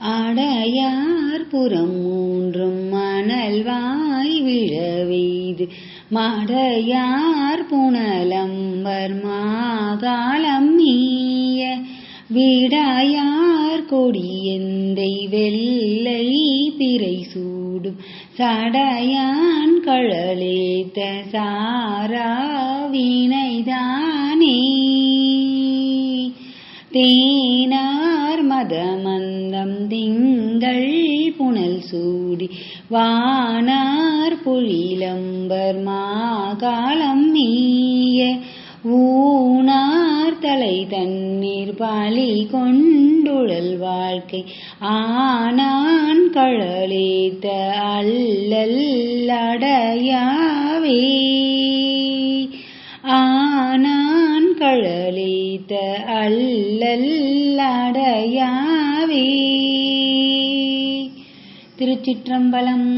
அடையார் புறம் மூன்றும் மணல் வாய் விழவெய்து. மடையார் புனலம்பர் மாகாலம் மீய விடாயார் கொடியந்தை வெள்ளை பிறை சூடும். சடையான் கழலேத்த சாரா வினைதானே. சூடி வானார் பொழிலம்பர் மாகாலம் நீய ஊனார் தலை தண்ணீர் பாலி கொண்டுழல் வாழ்க்கை ஆனான் கழலேத்த அல்லல் அடையாவே. ஆனான் கழலேத்த அல்லல் அடையாவே. திருச்சிற்றம்பலம்.